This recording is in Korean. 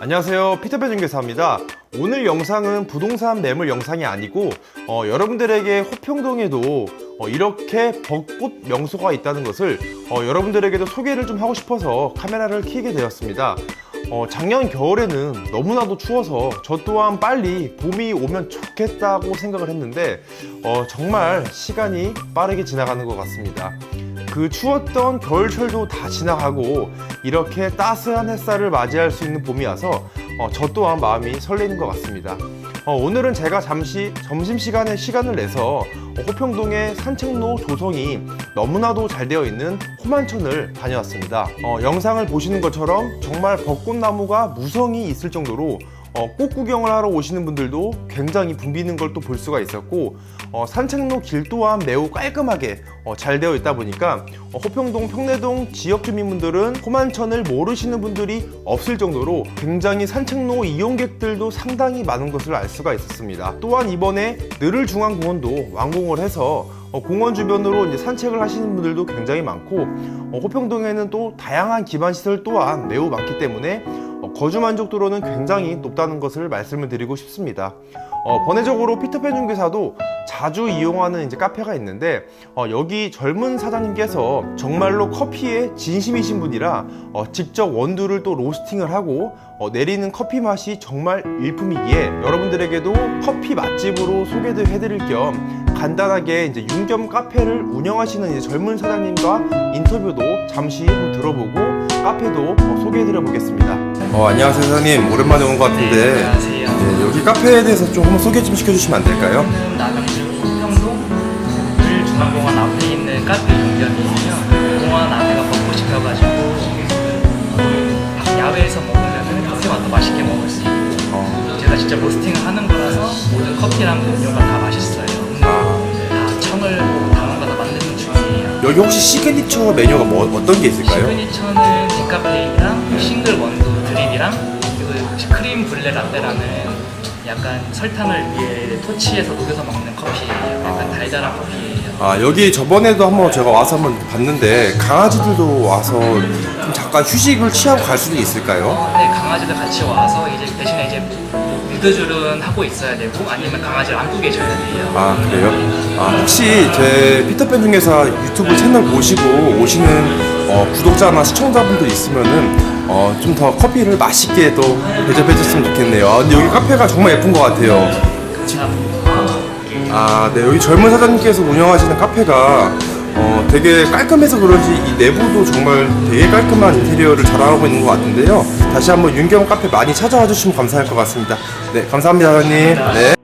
안녕하세요. 피터배 중개사입니다. 오늘 영상은 부동산 매물 영상이 아니고 어, 여러분들에게 호평동에도 어, 이렇게 벚꽃 명소가 있다는 것을 어, 여러분들에게도 소개를 좀 하고 싶어서 카메라를 켜게 되었습니다. 어, 작년 겨울에는 너무나도 추워서 저 또한 빨리 봄이 오면 좋겠다고 생각을 했는데 어, 정말 시간이 빠르게 지나가는 것 같습니다 그 추웠던 겨울철도 다 지나가고 이렇게 따스한 햇살을 맞이할 수 있는 봄이 와서 어, 저 또한 마음이 설레는 것 같습니다. 어, 오늘은 제가 잠시 점심시간에 시간을 내서 어, 호평동의 산책로 조성이 너무나도 잘 되어 있는 호만천을 다녀왔습니다. 어, 영상을 보시는 것처럼 정말 벚꽃나무가 무성이 있을 정도로 어, 꽃 구경을 하러 오시는 분들도 굉장히 붐비는 걸 또 볼 수가 있었고 어, 산책로 길 또한 매우 깔끔하게 어, 잘 되어 있다 보니까 어, 호평동 평내동 지역 주민분들은 호만천을 모르시는 분들이 없을 정도로 굉장히 산책로 이용객들도 상당히 많은 것을 알 수가 있었습니다. 또한 이번에 느를 중앙공원도 완공을 해서 어, 공원 주변으로 이제 산책을 하시는 분들도 굉장히 많고 어, 호평동에는 또 다양한 기반 시설 또한 매우 많기 때문에 어, 거주 만족도로는 굉장히 높다는 것을 말씀을 드리고 싶습니다. 어, 번외적으로 피터팬 중개사도 자주 이용하는 이제 카페가 있는데 어, 여기 젊은 사장님께서 정말로 커피에 진심이신 분이라 어, 직접 원두를 또 로스팅을 하고 어, 내리는 커피 맛이 정말 일품이기에 여러분들에게도 커피 맛집으로 소개도 해드릴 겸 간단하게 이제 윤겸 카페를 운영하시는 이제 젊은 사장님과 인터뷰도 잠시 들어보고 카페도 어, 소개해드려 보겠습니다. 어, 안녕하세요 사장님 오랜만에 온 것 같은데 네, 안녕하세요. 네, 여기 카페에 대해서 좀 한번 소개 좀 시켜주시면 안 될까요? 저는 남양주 호평동 을중앙공원 앞에 있는 카페 용점이에요. 공원 안에가 벚꽃이 펴가지고 밖 야외에서 먹으면 커피 맛도 맛있게 먹을 수 있고 어, 제가 진짜 로스팅을 하는 거라서 모든 커피랑 음료가 다 맛있어요. 다 청을 담아가다 만드는 중이에요. 여기 혹시 시그니처 메뉴가 뭐, 어떤 게 있을까요? 시그니처는 디카페인이랑 싱글 원두 드립이랑 그리고 혹시 크림 블레 라떼라는 약간 설탕을 위에 토치에서 녹여서 먹는 커피예요. 약간 달달한 커피예요. 아 여기 저번에도 한번 제가 와서 한번 봤는데 강아지들도 와서 좀 잠깐 휴식을 취하고 갈 수도 있을까요? 네, 강아지들 같이 와서 이제 대신에 이제 리드줄은 하고 있어야 되고 아니면 강아지를 안고 계셔야 돼요. 아 그래요? 아 혹시 제 피터팬 중에서 유튜브 채널 보시고 오시는 어, 구독자나 시청자분들 있으면은 어, 좀 더 커피를 맛있게 또 대접해 줬으면 좋겠네요. 아, 근데 여기 카페가 정말 예쁜 것 같아요. 아, 네 여기 젊은 사장님께서 운영하시는 카페가 어, 되게 깔끔해서 그런지 이 내부도 정말 되게 깔끔한 인테리어를 자랑하고 있는 것 같은데요. 다시 한번 윤경 카페 많이 찾아와 주시면 감사할 것 같습니다. 네, 감사합니다, 사장님. 네.